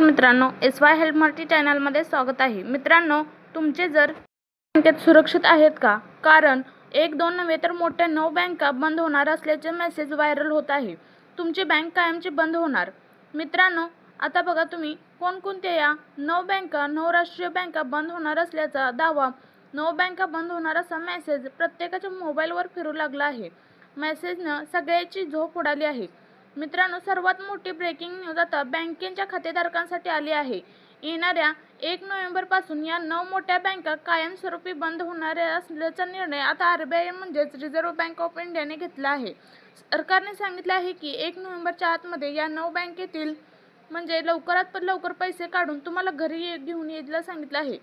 मित्रांनो S Y help multi चॅनलमध्ये स्वागत आहे. मित्रांनो तुमचे जर बँकेत सुरक्षित आहेत का? कारण एक दोन नव्हे तर मोठ्या नऊ बँका बंद होणार असल्याचे मेसेज व्हायरल होत आहे. तुमची बँक कायमची बंद होणार. मित्रांनो आता बघा तुम्ही कोणकोणत्या या नऊ बँका नऊ राष्ट्रीय बँका बंद होणार असल्याचा दावा नऊ बँका बंद होणार असा मेसेज प्रत्येकाच्या मोबाईलवर फिरू लागला आहे. मेसेजनं सगळ्याची झोप उडाली आहे. मित्रांनो सर्वात मोठी ब्रेकिंग न्यूज आता बँकेच्या खातेधारकांसाठी आली आहे. येणाऱ्या एक नोव्हेंबरपासून या नऊ मोठ्या बँका कायमस्वरूपी बंद होणार असल्याचा निर्णय आता आर बी आय म्हणजेच रिझर्व्ह बँक ऑफ इंडियाने घेतला आहे. सरकारने सांगितले आहे की एक नोव्हेंबरच्या आतमध्ये या नऊ बँकेतील म्हणजे लवकरात पण लवकर पैसे काढून तुम्हाला घरी ये- घेऊन यायला सांगितलं आहे.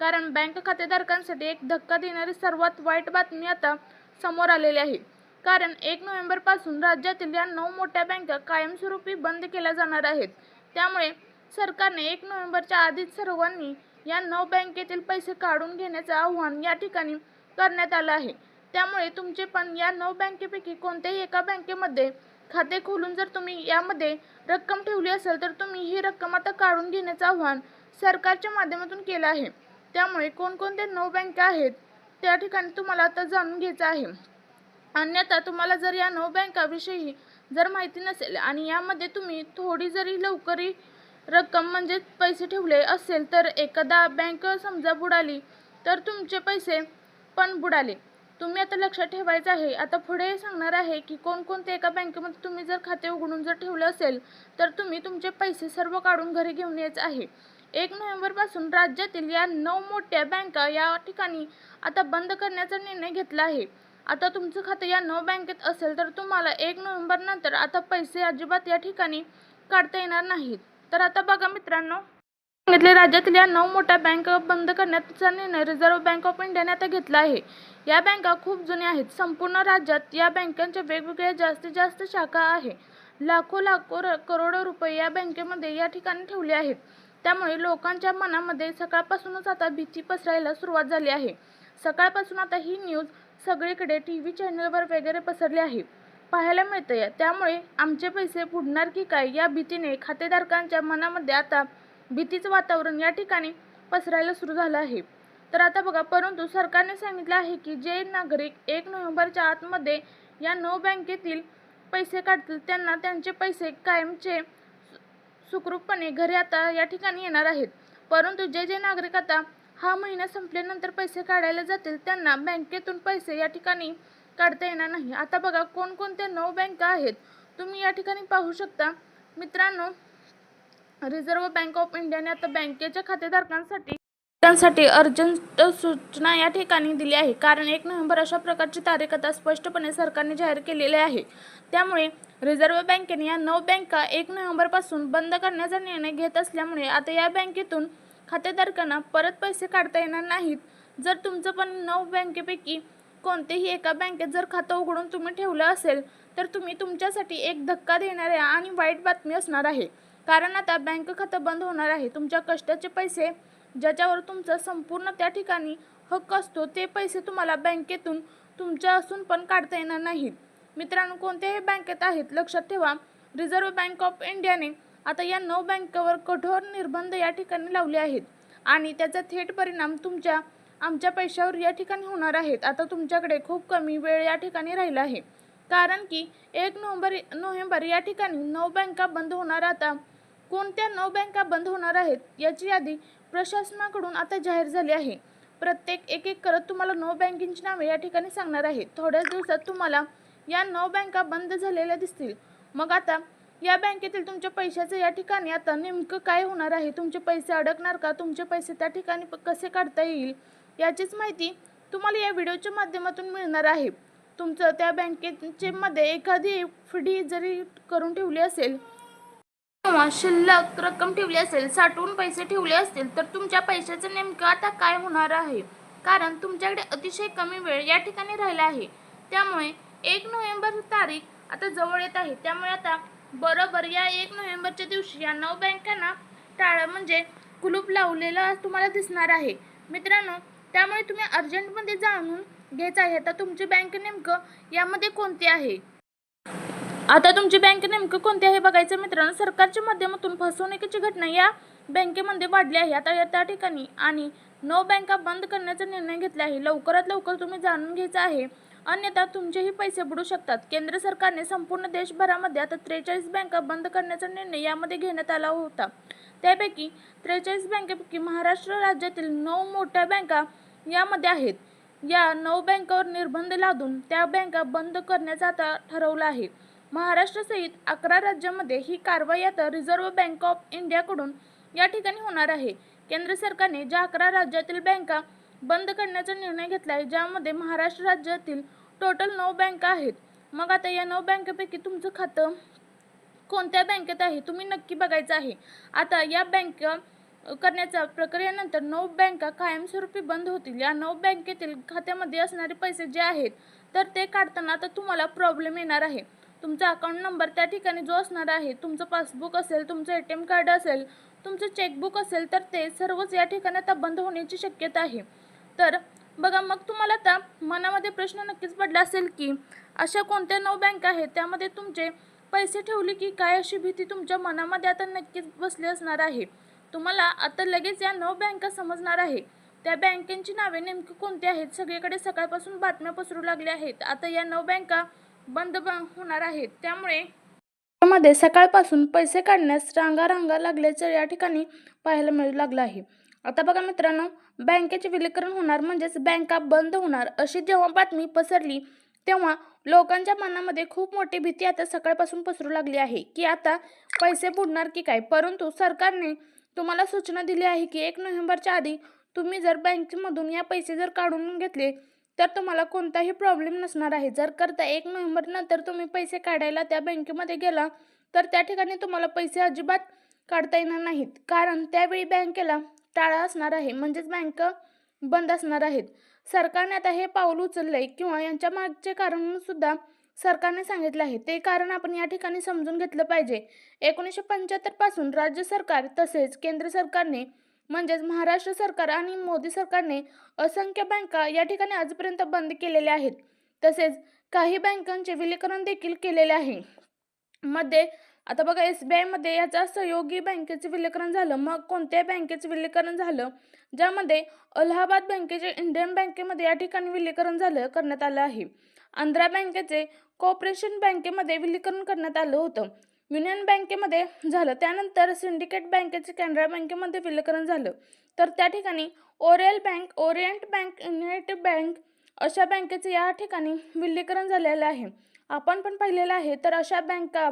कारण बँक खातेधारकांसाठी एक धक्का देणारी सर्वात वाईट बातमी आता समोर आलेली आहे. कारण एक नोव्हेंबरपासून राज्यातील या नऊ मोठ्या बँका कायमस्वरूपी बंद केल्या जाणार आहेत. त्यामुळे सरकारने एक नोव्हेंबरच्या आधीच सर्वांनी या नऊ बँकेतील पैसे काढून घेण्याचं आव्हान या ठिकाणी करण्यात आलं आहे. त्यामुळे तुमचे पण या नऊ बँकेपैकी कोणत्याही एका बँकेमध्ये खाते खोलून जर तुम्ही यामध्ये रक्कम ठेवली असेल तर तुम्ही ही रक्कम आता काढून घेण्याचं आव्हान सरकारच्या माध्यमातून केलं आहे. त्यामुळे कोणकोणत्या नऊ बँका आहेत त्या ठिकाणी तुम्हाला आता जाणून घ्यायचं आहे. अन्यथा तुम्हाला जर या नऊ बँकाविषयी जर माहिती नसेल आणि यामध्ये तुम्ही थोडी जरी लवकरी रक्कम म्हणजे पैसे ठेवले असेल तर एखादा बँक समजा बुडाली तर तुमचे पैसे पण बुडाले. तुम्ही आता लक्षात ठेवायचं आहे. आता पुढे सांगणार आहे की कोणकोणत्या एका बँकेमध्ये तुम्ही जर खाते उघडून जर ठेवलं असेल तर तुम्ही तुमचे पैसे सर्व काढून घरी घेऊन यायचं आहे. एक नोव्हेंबरपासून राज्यातील या नऊ मोठ्या बँका या ठिकाणी आता बंद करण्याचा निर्णय घेतला आहे. आता तुमचं खातं या नऊ बँकेत असेल तर तुम्हाला एक नोव्हेंबर नंतर आता पैसे अजिबात या ठिकाणी काढता येणार नाहीत. तर आता बघा मित्रांनो सांगितले राज्यातील या नऊ मोठ्या बँक बंद करण्याचा निर्णय रिझर्व्ह बँक ऑफ इंडियाने आता घेतला आहे. या बँका खूप जुन्या आहेत. संपूर्ण राज्यात या बँकांच्या वेगवेगळ्या जास्तीत जास्त शाखा आहे. लाखो लाखो र- करोडो रुपये या बँकेमध्ये या ठिकाणी ठेवले आहेत. त्यामुळे लोकांच्या मनामध्ये सकाळपासूनच आता भीती पसरायला सुरुवात झाली आहे. सकाळपासून आता ही न्यूज सगळीकडे टी व्ही चॅनलवर वगैरे पसरले आहे. पाहायला मिळते त्यामुळे आमचे पैसे बुडणार की काय या भीतीने खातेधारकांच्या मनामध्ये आता भीतीचं वातावरण या ठिकाणी पसरायला सुरू झालं आहे. तर आता बघा परंतु सरकारने सांगितलं आहे की जे नागरिक एक नोव्हेंबरच्या आतमध्ये या नऊ बँकेतील पैसे काढतील त्यांना त्यांचे पैसे कायमचे सुखरूपपणे घरी आता या ठिकाणी येणार आहेत. परंतु जे जे नागरिक आता हा महिना संपल्यानंतर पैसे काढायला जातील त्यांना बँकेतून पैसे या ठिकाणी काढता येणार नाही. आता बघा कोणकोणत्या नऊ बँका आहेत? तुम्ही या ठिकाणी पाहू शकता. मित्रांनो रिझर्व्ह बँक ऑफ इंडियाने आता बँकेच्या खातेधारकांसाठी त्यांसाठी अर्जंट सूचना या ठिकाणी दिली आहे. कारण एक नोव्हेंबर अशा प्रकारची तारीख आता स्पष्टपणे सरकारने जाहीर केलेली आहे. त्यामुळे रिझर्व्ह बँकेने या नऊ बँका एक नोव्हेंबरपासून बंद करण्याचा निर्णय घेत असल्यामुळे आता या बँकेतून खातेधारकांना परत पैसे काढता येणार नाहीत. जर तुमचं पण नऊ बँकेपैकी कोणतेही एका बँकेत जर खातं उघडून तुम्ही ठेवलं असेल तर तुम्ही तुमच्यासाठी एक धक्का देणाऱ्या आणि वाईट बातमी असणार आहे. कारण आता बँक खातं बंद होणार आहे. तुमच्या कष्टाचे पैसे ज्याच्यावर तुमचा संपूर्ण त्या ठिकाणी हक्क असतो ते पैसे तुम्हाला बँकेतून तुमच्या असून पण काढता येणार नाहीत. मित्रांनो कोणत्याही बँकेत आहेत लक्षात ठेवा. रिझर्व्ह बँक ऑफ इंडियाने आता या नऊ बँकेवर कठोर निर्बंध या ठिकाणी लावले आहेत. आणि त्याचा थेट परिणाम तुमच्या आमच्या पैशावर या ठिकाणी होणार आहेत. आता तुमच्याकडे खूप कमी वेळ या ठिकाणी राहिला आहे. कारण की एक नोव्हेंबर नोव्हेंबर या ठिकाणी नऊ बँका बंद होणार आता. कोणत्या नऊ बँका बंद होणार आहेत याची यादी प्रशासनाकडून आता जाहीर झाली आहे. प्रत्येक एक एक करत तुम्हाला नऊ बँकिंगची नावे या ठिकाणी सांगणार आहे. थोड्याच दिवसात तुम्हाला या नऊ बँका बंद झालेल्या दिसतील. मग आता या बँकेतील तुमच्या पैशाचं या ठिकाणी आता नेमकं काय होणार आहे? तुमचे पैसे अडकणार का? तुमचे पैसे त्या ठिकाणी कसे काढता येईल? याचीच माहिती तुम्हाला या व्हिडिओच्या माध्यमातून मिळणार आहे. तुमचं त्या बँकेचे मध्ये एखादी एफ डी जरी करून ठेवली असेल किंवा शिल्लक रक्कम ठेवली असेल साठवून पैसे ठेवले असतील तर तुमच्या पैशाचं नेमकं आता काय होणार आहे? कारण तुमच्याकडे अतिशय कमी वेळ या ठिकाणी राहिला आहे. त्यामुळे एक नोव्हेंबर तारीख आता जवळ येत आहे. त्यामुळे आता बरोबर या एक नोव्हेंबरच्या दिवशी या नऊ बँकांना टाळं म्हणजे कुलूप लावलेलं तुम्हाला दिसणार आहे. मित्रांनो त्यामुळे तुम्ही अर्जंटमध्ये जाणून घ्यायचं आहे. आता तुमची बँक नेमकं यामध्ये कोणती आहे? आता तुमची बँक नेमकं कोणती आहे बघायचं मित्रांनो. सरकारच्या माध्यमातून फसवणुकीची घटना या बँकेमध्ये वाढली आहे. आता या त्या ठिकाणी आणि नऊ बँका बंद करण्याचा निर्णय घेतला आहे. लवकरात लवकर तुम्ही जाणून घ्यायचं आहे. अन्यथा तुमचेही पैसे बुडू शकतात. केंद्र सरकारने संपूर्ण देशभरामध्ये आता त्रेचाळीस बँका बंद करण्याचा निर्णय यामध्ये घेण्यात आला होता. त्यापैकी त्रेचाळीस बँकेपैकी महाराष्ट्र राज्यातील नऊ मोठ्या बँका यामध्ये आहेत. या नऊ बँकावर निर्बंध लादून त्या बँका बंद करण्याचा आता ठरवलं आहे. महाराष्ट्रासहित अकरा राज्यांमध्ये ही कारवाई आता रिझर्व्ह बँक ऑफ इंडियाकडून या ठिकाणी होणार आहे. केंद्र सरकारने ज्या अकरा राज्यातील बँका बंद करण्याचा निर्णय घेतला आहे ज्यामध्ये महाराष्ट्र राज्यातील टोटल नऊ बँका आहेत. मग आता या नऊ बँकेपैकी तुमचं खातं कोणत्या बँकेत आहे? तुम्ही नक्की बघायचं आहे. आता या बँक करण्याच्या प्रक्रियेनंतर नऊ बँका कायमस्वरूपी बंद होतील. या नऊ बँकेतील खात्यामध्ये असणारे पैसे जे आहेत तर ते काढताना आता तुम्हाला प्रॉब्लेम येणार आहे. तुमचा अकाउंट नंबर त्या ठिकाणी जो असणार आहे तुमचं पासबुक असेल तुमचं ए टी एम कार्ड असेल तुमचं चेकबुक असेल तर ते सर्वच या ठिकाणी आता बंद होण्याची शक्यता आहे. तर बघा मग तुम्हाला आता मनामध्ये प्रश्न नक्कीच पडला असेल की अशा कोणत्या नऊ बँका आहेत त्यामध्ये तुमचे पैसे ठेवले की काय अशी भीती तुमच्या मनामध्ये आता नक्कीच बसली असणार आहे? तुम्हाला आता लगेच या नऊ बँका समजणार आहे. त्या बँकेची नावे नेमकी कोणती आहेत? सगळीकडे सकाळपासून बातम्या पसरू लागल्या आहेत. आता या नऊ बँका बंद होणार आहेत. त्यामुळे मध्ये सकाळपासून पैसे काढण्यास रांगा रांगा लागल्याचं या ठिकाणी पाहायला मिळू लागलं आहे. आता बघा मित्रांनो बँकेचे विलीकरण होणार म्हणजेच बँका बंद होणार अशी जेव्हा बातमी पसरली तेव्हा लोकांच्या मनामध्ये खूप मोठी भीती आता सकाळपासून पसरू लागली आहे की आता पैसे बुडणार की काय? परंतु सरकारने तुम्हाला सूचना दिली आहे की एक नोव्हेंबरच्या आधी तुम्ही जर बँकेमधून या पैसे जर काढून घेतले तर तुम्हाला कोणताही प्रॉब्लेम नसणार आहे. जर करता एक नोव्हेंबर नंतर तुम्ही पैसे काढायला त्या बँकेमध्ये गेला तर त्या ठिकाणी तुम्हाला पैसे अजिबात काढता येणार नाहीत. कारण त्यावेळी बँकेला टाळा असणार आहे. म्हणजेच बँक बंद असणार आहेत. सरकारने आता हे पाऊल उचललंय किंवा यांच्या मागचे कारण सुद्धा सरकारने सांगितलं आहे. ते कारण आपण या ठिकाणी समजून घेतलं पाहिजे. एकोणीसशे पंच्याहत्तरपासून राज्य सरकार तसेच केंद्र सरकारने म्हणजेच महाराष्ट्र सरकार आणि मोदी सरकारने असंख्य बँका या ठिकाणी आजपर्यंत बंद केलेल्या आहेत. तसेच काही बँकांचे विलीकरण देखील केलेले आहे. मध्ये आता बघा एस बी आयमध्ये याचा सहयोगी बँकेचं विलीकरण झालं मग कोणत्या बँकेचं विलीकरण झालं ज्यामध्ये अलाहाबाद बँकेचे इंडियन बँकेमध्ये या ठिकाणी विलीकरण झालं करण्यात आलं आहे. आंध्रा बँकेचे कॉपरेशन बँकेमध्ये विलीकरण करण्यात आलं होतं. युनियन बँकेमध्ये झालं त्यानंतर सिंडिकेट बँकेचे कॅनरा बँकेमध्ये विलीकरण झालं. तर त्या ठिकाणी Oryol bank Orient bank United bank अशा बँकेचे या ठिकाणी विलीकरण झालेलं आहे. आपण पण पाहिलेलं आहे तर अशा बँका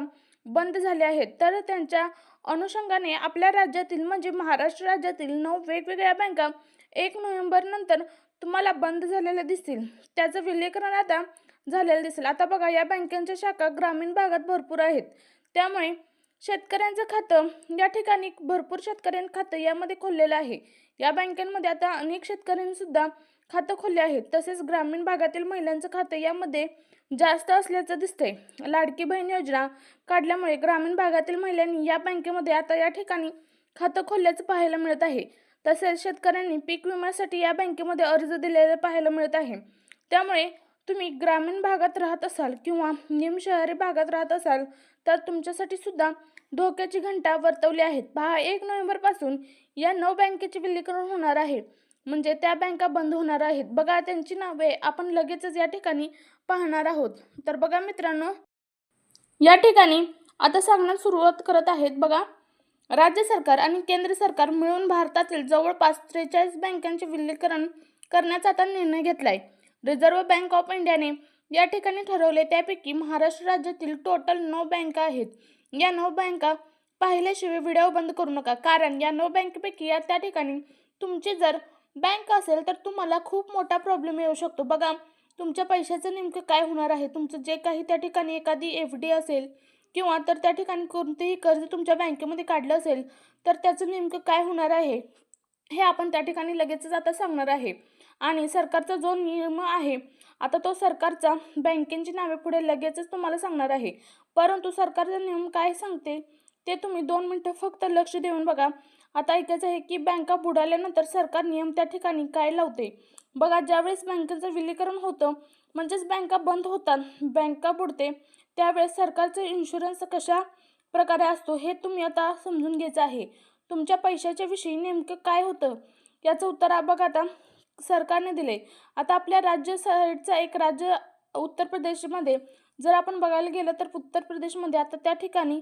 बंद झाले आहेत. तर त्यांच्या अनुषंगाने आपल्या राज्यातील म्हणजे महाराष्ट्र राज्यातील नऊ वेगवेगळ्या बँका एक नोव्हेंबर नंतर तुम्हाला बंद झालेल्या दिसतील. त्याचं विलीकरण आता झालेलं दिसेल. आता बघा या बँकांच्या शाखा ग्रामीण भागात भरपूर आहेत. त्यामुळे शेतकऱ्यांचं खातं या ठिकाणी भरपूर शेतकऱ्यांचं खातं यामध्ये खोललेलं आहे. या बँकांमध्ये आता अनेक शेतकऱ्यांनीसुद्धा खातं खोलले आहे तसेच ग्रामीण भागातील महिलांचं खातं यामध्ये जास्त असल्याचं दिसतंय. लाडकी बहीण योजना काढल्यामुळे ग्रामीण भागातील महिलांनी या बँकेमध्ये आता या ठिकाणी खातं खोलल्याचं पाहायला मिळत आहे. तसेच शेतकऱ्यांनी पीक विम्यासाठी या बँकेमध्ये अर्ज दिलेले पाहायला मिळत आहे. त्यामुळे तुम्ही ग्रामीण भागात राहत असाल किंवा निमशहरी भागात राहत असाल तर तुमच्यासाठी सुद्धा धोक्याची घंटा वर्तवली आहेत. पहा एक नोव्हेंबरपासून या नऊ बँकेचे विलीकरण होणार आहे. म्हणजे त्या बँका बंद होणार आहेत? बघा त्यांची नावे आपण लगेचच या ठिकाणी पाहणार आहोत. तर बघा मित्रांनो या ठिकाणी आता सांगण्यास सुरुवात करत आहेत. बघा राज्य सरकार आणि केंद्र सरकार मिळून भारतातील जवळपास त्रेचाळीस बँकांचे विलीकरण करण्याचा आता निर्णय घेतला आहे रिझर्व्ह बँक ऑफ इंडियाने या ठिकाणी ठरवले त्यापैकी महाराष्ट्र राज्यातील टोटल नऊ बँका आहेत. या नऊ बँका पाहिल्याशिवाय व्हिडिओ बंद करू नका. कारण या नऊ बँकेपैकी या त्या ठिकाणी तुमची जर बँक असेल तर तुम्हाला खूप मोठा प्रॉब्लेम येऊ शकतो. बघा तुमच्या पैशाचं नेमकं काय होणार आहे? तुमचं जे काही त्या ठिकाणी एखादी एफ डी असेल किंवा तर त्या ठिकाणी कोणतेही कर्ज तुमच्या बँकेमध्ये काढलं असेल तर त्याचं नेमकं काय होणार आहे? हे आपण त्या ठिकाणी लगेचच आता सांगणार आहे. आणि सरकारचा जो नियम आहे आता तो सरकारचा बँकेची नावे पुढे लगेचच तुम्हाला सांगणार आहे. परंतु सरकारचा नियम काय सांगते? ते तुम्ही दोन मिनटं फक्त लक्ष देऊन बघा. आता ऐकायचं आहे की बँका बुडाल्यानंतर सरकार नियम त्या ठिकाणी काय लावते? बघा ज्यावेळेस बँकेचं विलीकरण होतं म्हणजेच बँका बंद होतात बँका बुडते त्यावेळेस सरकारचं इन्शुरन्स कशा प्रकारे असतो हे तुम्ही आता समजून घ्यायचं आहे. तुमच्या पैशाच्या विषयी नेमकं काय होतं? याचं उत्तर बघा आता. सरकारने दिले. आता आपल्या राज्य साईडचा एक राज्य उत्तर प्रदेशमध्ये जर आपण बघायला गेलं तर उत्तर प्रदेशमध्ये आता त्या ठिकाणी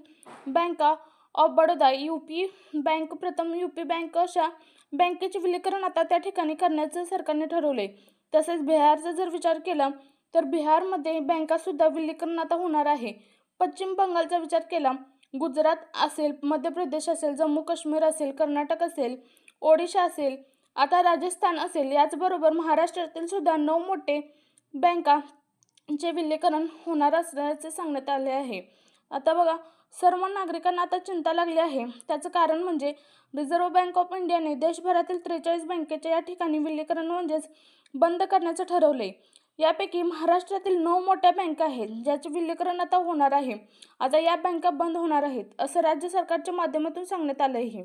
बँका of Baroda U P bank प्रथम यू पी बँक अशा बँकेचे विलीकरण आता त्या ठिकाणी करण्याचं सरकारने ठरवले तसेच बिहारचा जर विचार केला तर बिहारमध्ये बँकासुद्धा विलीकरण आता होणार आहे. पश्चिम बंगालचा विचार केला गुजरात असेल मध्य प्रदेश असेल जम्मू काश्मीर असेल कर्नाटक असेल ओडिशा असेल आता राजस्थान असेल याचबरोबर महाराष्ट्रातील सुद्धा नऊ मोठे बँकांचे विलीकरण होणार असल्याचे सांगण्यात आले आहे. आता बघा सर्व नागरिकांना आता चिंता लागली आहे. त्याचं कारण म्हणजे रिझर्व्ह बँक ऑफ इंडियाने देशभरातील त्रेचाळीस बँकेच्या या ठिकाणी विलीकरण म्हणजेच बंद करण्याचं ठरवले यापैकी महाराष्ट्रातील नऊ मोठ्या बँका आहेत ज्याचे विलीकरण आता होणार आहे. आता या बँका बंद होणार आहेत असं राज्य सरकारच्या माध्यमातून सांगण्यात आलं आहे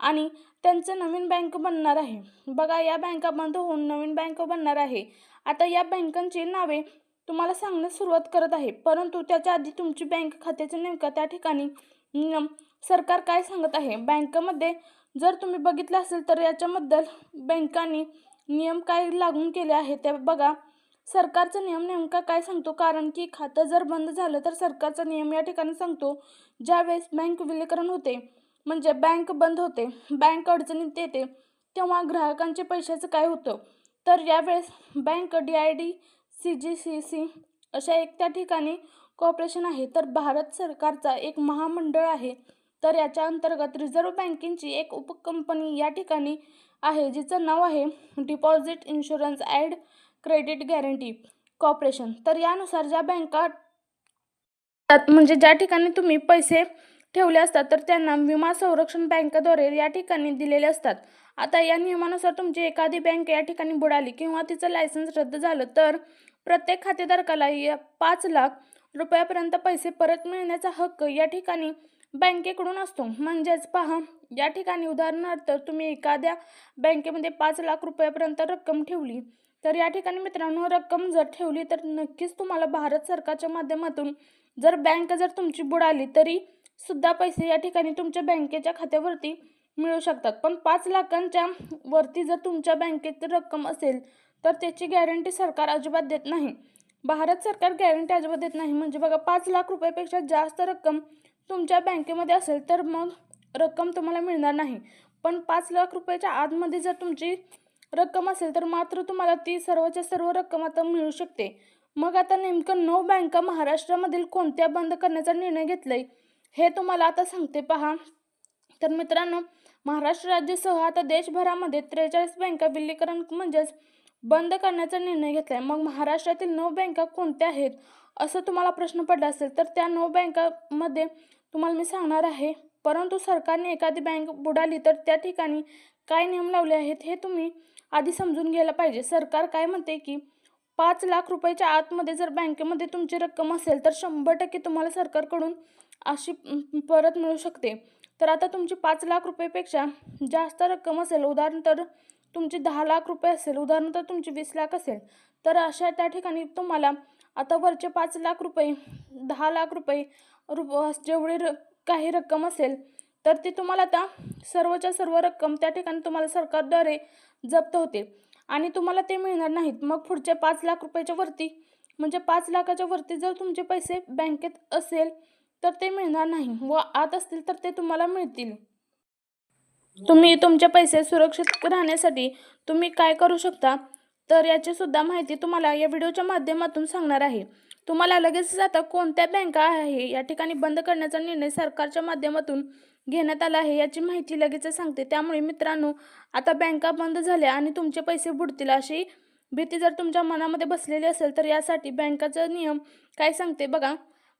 आणि त्यांचं नवीन बँक बनणार आहे. बघा या बँका बंद होऊन नवीन बँक बनणार आहे. आता या बँकांची नावे तुम्हाला सांगण्यास सुरुवात करत आहे. परंतु त्याच्या आधी तुमची बँक खात्याचे नेमकं त्या ठिकाणी नियम सरकार काय सांगत आहे? बँकेमध्ये जर तुम्ही बघितलं असेल तर याच्याबद्दल बँकांनी नियम काय लागू केले आहे ते बघा. सरकारचा नियम नेमका काय सांगतो? कारण की खातं जर बंद झालं तर सरकारचा नियम या ठिकाणी सांगतो ज्यावेळेस बँक विलीकरण होते म्हणजे बँक बंद होते बँक अडचणीत येते तेव्हा ग्राहकांचे पैशाचं काय होतं? तर यावेळेस bank D I D C G C C अशा एक त्या ठिकाणी कॉर्पोरेशन आहे. तर भारत सरकारचा एक महामंडळ आहे. तर याच्या अंतर्गत रिझर्व्ह बँकेची एक उपकंपनी या ठिकाणी आहे जिचं नाव आहे deposit insurance and credit guarantee corporation तर यानुसार ज्या बँका त्यात म्हणजे ज्या ठिकाणी तुम्ही पैसे ठेवले असतात तर त्यांना विमा संरक्षण बँकेद्वारे या ठिकाणी दिलेले असतात. आता या नियमानुसार तुमची एखादी बँक या ठिकाणी बुडाली किंवा तिचं लायसन्स रद्द झालं तर प्रत्येक खातेधारकाला या पाच लाख रुपयापर्यंत पैसे परत मिळण्याचा हक्क या ठिकाणी बँकेकडून असतो. म्हणजेच पहा या ठिकाणी उदाहरणार्थ तुम्ही एखाद्या बँकेमध्ये पाच लाख रुपयापर्यंत रक्कम ठेवली तर या ठिकाणी मित्रांनो रक्कम जर ठेवली तर नक्कीच तुम्हाला भारत सरकारच्या माध्यमातून जर बँक जर तुमची बुडाली तरी सुद्धा पैसे या ठिकाणी तुमच्या बँकेच्या खात्यावरती मिळू शकतात. पण पाच लाखांच्या वरती जर तुमच्या बँकेत रक्कम असेल तर त्याची गॅरंटी सरकार अजिबात देत नाही. भारत सरकार गॅरंटी अजिबात देत नाही. म्हणजे बघा पाच लाख रुपयापेक्षा जास्त रक्कम तुमच्या बँकेमध्ये असेल तर मग रक्कम तुम्हाला मिळणार नाही. पण पाच लाख रुपयाच्या आतमध्ये जर तुमची रक्कम असेल तर मात्र तुम्हाला ती सर्वच्या सर्व रक्कम आता मिळू शकते. मग आता नेमकं नऊ बँका महाराष्ट्रामधील कोणत्या बंद करण्याचा निर्णय घेतलाय हे तुम्हाला आता सांगते. पहा. तर मित्रांनो महाराष्ट्र राज्यासह आता देशभरामध्ये त्रेचाळीस बँका विलीकरण म्हणजेच बंद करण्याचा निर्णय घेतलाय. मग महाराष्ट्रातील नऊ बँका कोणत्या आहेत? असं तुम्हाला प्रश्न पडला असेल तर त्या नऊ बँकामध्ये तुम्हाला मी सांगणार आहे. परंतु सरकारने एखादी बँक बुडाली तर त्या ठिकाणी काय नियम लावले आहेत हे तुम्ही आधी समजून घ्यायला पाहिजे. सरकार काय म्हणते की पाच लाख रुपयाच्या आतमध्ये जर बँकेमध्ये तुमची रक्कम असेल तर शंभर टक्के तुम्हाला सरकारकडून अशी परत मिळू शकते. तर आता तुमची पाच लाख रुपयेपेक्षा जास्त रक्कम असेल उदाहरण तर तुमची दहा लाख रुपये असेल उदाहरणार्थ तुमची वीस लाख असेल तर अशा त्या ठिकाणी तुम्हाला आता वरचे पाच लाख रुपये दहा लाख रुपये रुप जेवढी र काही रक्कम असेल तर ती तुम्हाला आता सर्वच्या सर्व रक्कम त्या ठिकाणी तुम्हाला सरकारद्वारे जप्त होते. आणि तुम्हाला ते मिळणार नाहीत. मग पुढच्या पाच लाख रुपयाच्या वरती म्हणजे पाच लाखाच्या वरती जर तुमचे पैसे बँकेत असेल तर ते मिळणार नाही. व आत असतील तर ते तुम्हाला मिळतील. तुम्ही तुमचे पैसे सुरक्षित राहण्यासाठी तुम्ही काय करू शकता? तर याची सुद्धा माहिती तुम्हाला या व्हिडिओच्या माध्यमातून सांगणार आहे. तुम्हाला लगेचच आता कोणत्या बँका आहे? या ठिकाणी बंद करण्याचा निर्णय सरकारच्या माध्यमातून घेण्यात आला आहे. याची माहिती लगेचच सांगते. त्यामुळे मित्रांनो आता बँका बंद झाल्या आणि तुमचे पैसे बुडतील अशी भीती जर तुमच्या मनामध्ये बसलेली असेल तर यासाठी बँकाचा नियम काय सांगते बघा.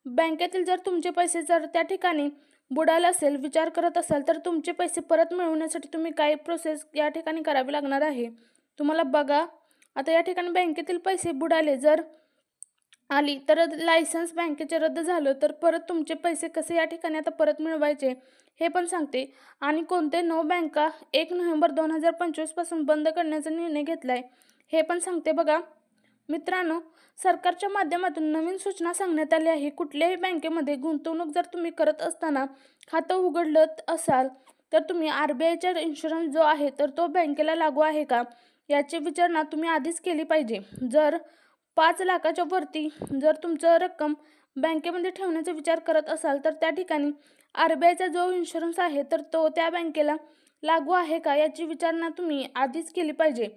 बँकेतील जर तुमचे पैसे जर त्या ठिकाणी बुडाला असेल विचार करत असाल तर तुमचे पैसे परत मिळवण्यासाठी तुम्ही काय प्रोसेस या ठिकाणी करावी लागणार आहे? तुम्हाला बघा. आता या ठिकाणी बँकेतील पैसे बुडाले जर आली तर लायसन्स बँकेचे रद्द झालं तर परत तुमचे पैसे कसे या ठिकाणी आता परत मिळवायचे? हे पण सांगते. आणि कोणते? नऊ बँका एक नोव्हेंबर दोन हजार पंचवीसपासून बंद करण्याचा निर्णय घेतला आहे हे पण सांगते बघा. मित्रांनो सरकारच्या माध्यमातून नवीन सूचना सांगण्यात आली आहे कुठल्याही बँकेमध्ये गुंतवणूक जर तुम्ही करत असताना खातं उघडलं असाल तर तुम्ही आर बी आयचा इन्शुरन्स जो आहे तर तो बँकेला लागू आहे का? याची विचारणा तुम्ही आधीच केली पाहिजे. जर पाच लाखाच्या वरती जर तुमचं रक्कम बँकेमध्ये ठेवण्याचा विचार करत असाल तर त्या ठिकाणी आर बी आयचा जो इन्शुरन्स आहे तर तो त्या बँकेला लागू आहे का? याची विचारणा तुम्ही आधीच केली पाहिजे.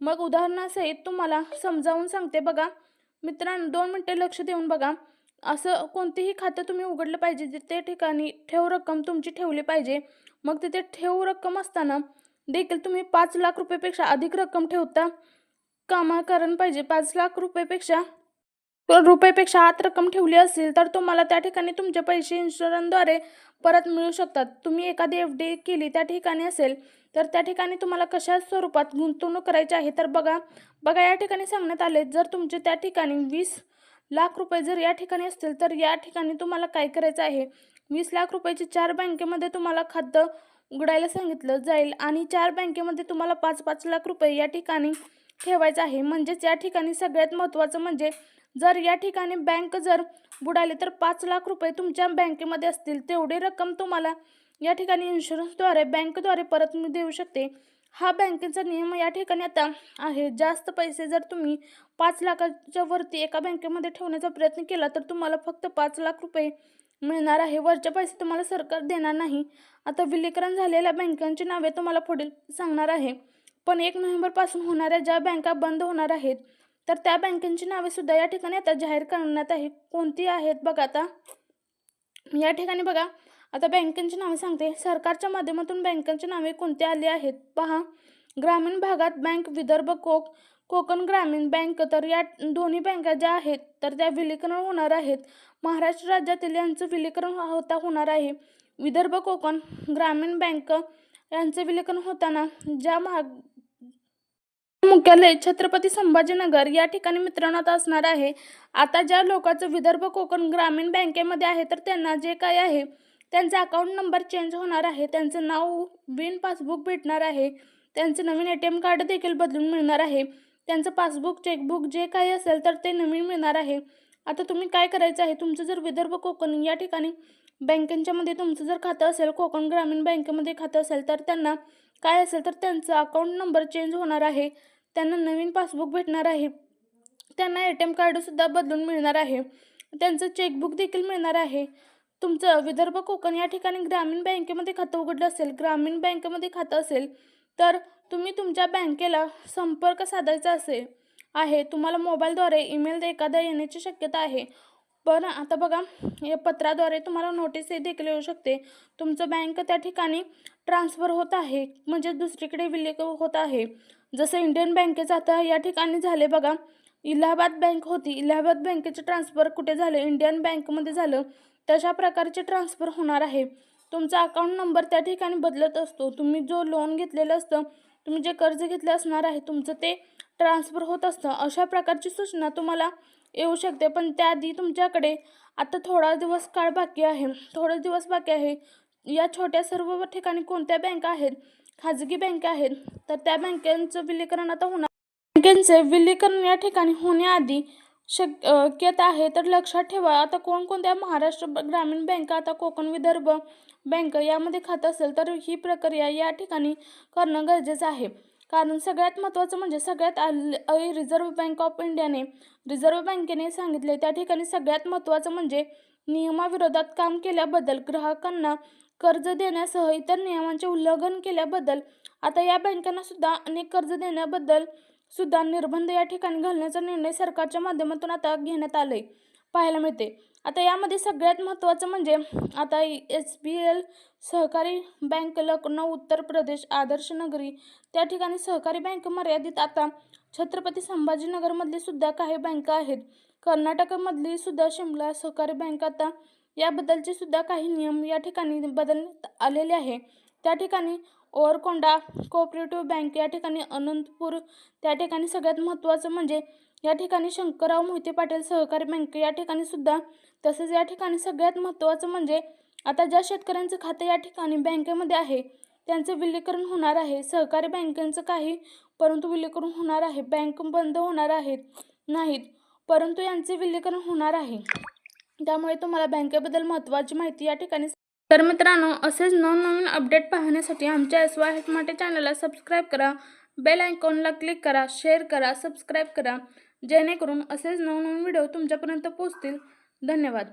मग उदाहरणासहित तुम्हाला समजावून सांगते बघा. मित्रांनो दोन मिनटे लक्ष देऊन बघा. असं कोणतेही खातं तुम्ही उघडलं पाहिजे ते त्या ठिकाणी ठेव रक्कम तुमची ठेवली पाहिजे. मग तिथे ठेव रक्कम असताना देखील तुम्ही पाच लाख रुपयेपेक्षा अधिक रक्कम ठेवता कामा कारण पाहिजे. पाच लाख रुपयेपेक्षा रुपयेपेक्षा आत रक्कम ठेवली असेल तर तुम्हाला त्या ठिकाणी तुमचे पैसे इन्शुरन्सद्वारे परत मिळू शकतात. तुम्ही एखादी एफ डी केली त्या ठिकाणी असेल तर त्या ठिकाणी तुम्हाला कशा स्वरूपात गुंतवणूक करायची आहे? तर बघा बघा या ठिकाणी सांगण्यात आले जर तुमचे त्या ठिकाणी वीस लाख रुपये जर या ठिकाणी असतील तर या ठिकाणी तुम्हाला काय करायचं आहे? वीस लाख रुपयाचे चार बँकेमध्ये तुम्हाला खातं उघडायला सांगितलं जाईल आणि चार बँकेमध्ये तुम्हाला पाच पाच लाख रुपये या ठिकाणी ठेवायचं आहे. म्हणजेच या ठिकाणी सगळ्यात महत्त्वाचं म्हणजे जर या ठिकाणी बँक जर बुडाली तर पाच लाख रुपये तुमच्या बँकेमध्ये असतील तेवढी रक्कम तुम्हाला या ठिकाणी इन्शुरन्सद्वारे बँकद्वारे परत मी देऊ शकते. हा बँकेचा नियम या ठिकाणी आता आहे. जास्त पैसे जर तुम्ही पाच लाखाच्या वरती एका बँकेमध्ये ठेवण्याचा प्रयत्न केला तर तुम्हाला फक्त पाच लाख रुपये मिळणार आहे. वरचे पैसे तुम्हाला सरकार देणार नाही. आता विलीकरण झालेल्या बँकांची नावे तुम्हाला पुढील सांगणार आहे. पण एक नोव्हेंबरपासून होणाऱ्या ज्या बँका बंद होणार आहेत तर त्या बँकांची नावे सुद्धा या ठिकाणी आता जाहीर करण्यात आहे. कोणती आहेत बघा आता. या ठिकाणी बघा. आता बँकांची नावे सांगते. सरकारच्या माध्यमातून बँकांची नावे कोणती आली आहेत? पहा. ग्रामीण भागात बँक विदर्भ कोक कोकण ग्रामीण बँक तर या दोन्ही बँका ज्या आहेत तर त्या विलीकरण होणार आहेत. महाराष्ट्र राज्यातील यांचं विलीकरण होता होणार आहे. विदर्भ कोकण ग्रामीण बँक यांचे विलीकरण होताना ज्या महाग मुख्यालय छत्रपती संभाजीनगर या ठिकाणी मित्रांनो आता असणार आहे. आता ज्या लोकांचं विदर्भ कोकण ग्रामीण बँकेमध्ये आहे तर त्यांना जे काय आहे त्यांचा अकाउंट नंबर चेंज होणार आहे त्यांचं नाव बिन पासबुक भेटणार आहे त्यांचं नवीन ए टी एम कार्ड देखील बदलून मिळणार आहे त्यांचं पासबुक चेकबुक जे काही असेल तर ते नवीन मिळणार आहे. आता तुम्ही काय करायचं आहे? तुमचं जर विदर्भ कोकण या ठिकाणी बँकेच्यामध्ये तुमचं जर खातं असेल कोकण ग्रामीण बँकेमध्ये खातं असेल तर त्यांना काय असेल तर त्यांचं अकाउंट नंबर चेंज होणार आहे त्यांना नवीन पासबुक भेटणार आहे त्यांना ए टी एम कार्डसुद्धा बदलून मिळणार आहे त्यांचं चेकबुक देखील मिळणार आहे. तुमचं विदर्भ कोकण या ठिकाणी ग्रामीण बँकेमध्ये खातं उघडलं असेल ग्रामीण बँकेमध्ये खातं असेल तर तुम्ही तुमच्या बँकेला संपर्क साधायचा असेल आहे. तुम्हाला मोबाईलद्वारे ईमेल एखादा येण्याची शक्यता आहे. पण आता बघा या पत्राद्वारे तुम्हाला नोटीस देखील येऊ शकते. तुमचं बँक त्या ठिकाणी ट्रान्सफर होत आहे म्हणजे दुसरीकडे विलेख होत आहे. जसं इंडियन बँकेचं आता या ठिकाणी झाले बघा इलाहाबाद बँक होती. इलाहाबाद बँकेचे ट्रान्सफर कुठे झालं? इंडियन बँकमध्ये झालं. तशा प्रकारचे ट्रान्सफर होणार आहे. तुमचा अकाउंट नंबर त्या ठिकाणी बदलत असतो. तुम्ही जो लोन घेतलेलं असतं तुम्ही जे कर्ज घेतलं असणार आहे तुमचं ते ट्रान्सफर होत असतं. अशा प्रकारची सूचना तुम्हाला येऊ शकते. पण त्याआधी तुमच्याकडे आता थोडा दिवस काळ बाकी आहे. थोडे दिवस बाकी आहे. या छोट्या सर्व ठिकाणी कोणत्या बँका आहेत? खाजगी बँका आहेत. तर त्या बँकांचं विलीकरण आता होणार. बँकेचे विलीकरण या ठिकाणी होण्याआधी शक्यता आहे तर लक्षात ठेवा. आता कोणकोणत्या महाराष्ट्र ग्रामीण बँका आता कोकण विदर्भ बँक यामध्ये खातं असेल तर ही प्रक्रिया या ठिकाणी करणं गरजेचं आहे. कारण सगळ्यात महत्त्वाचं म्हणजे सगळ्यात आल रिझर्व्ह बँक ऑफ इंडियाने रिझर्व्ह बँकेने सांगितले त्या ठिकाणी सगळ्यात महत्त्वाचं म्हणजे नियमाविरोधात काम केल्याबद्दल ग्राहकांना कर्ज देण्यासह इतर नियमांचे उल्लंघन केल्याबद्दल आता या बँकांना सुद्धा अनेक कर्ज देण्याबद्दल सुद्धा निर्बंध या ठिकाणी घालण्याचा निर्णय सरकारच्या माध्यमातून आता घेण्यात आले पाहायला मिळते आता यामध्ये सगळ्यात महत्त्वाचं म्हणजे आता एस बी एल सहकारी बँक लखनौ उत्तर प्रदेश आदर्श नगरी त्या ठिकाणी सहकारी बँक मर्यादित आता छत्रपती संभाजीनगरमधली सुद्धा काही बँका आहेत. कर्नाटकमधली सुद्धा शिमला सहकारी बँक आता याबद्दलचे सुद्धा काही नियम या ठिकाणी बदलण्यात आलेले आहे. त्या ठिकाणी ओरकोंडा कोऑपरेटिव्ह बँक या ठिकाणी अनंतपूर त्या ठिकाणी सगळ्यात महत्त्वाचं म्हणजे या ठिकाणी शंकरराव मोहिते पाटील सहकारी बँक या ठिकाणी सुद्धा. तसेच या ठिकाणी सगळ्यात महत्त्वाचं म्हणजे आता ज्या शेतकऱ्यांचं खातं या ठिकाणी बँकेमध्ये आहे त्यांचं विलीकरण होणार आहे. सहकारी बँकांचं काही परंतु विलीकरण होणार आहे. बँक बंद होणार आहेत नाहीत परंतु यांचे विलीकरण होणार आहे. त्यामुळे तुम्हाला बँकेबद्दल महत्त्वाची माहिती या ठिकाणी तर मित्रांनो असेच नवनवीन अपडेट पाहण्यासाठी आमच्या एस वाय हेटमाटे चॅनलला सबस्क्राईब करा बेल आयकॉनला क्लिक करा शेअर करा सबस्क्राईब करा जेणेकरून असेच नवनवीन व्हिडिओ तुमच्यापर्यंत पोहोचतील. धन्यवाद.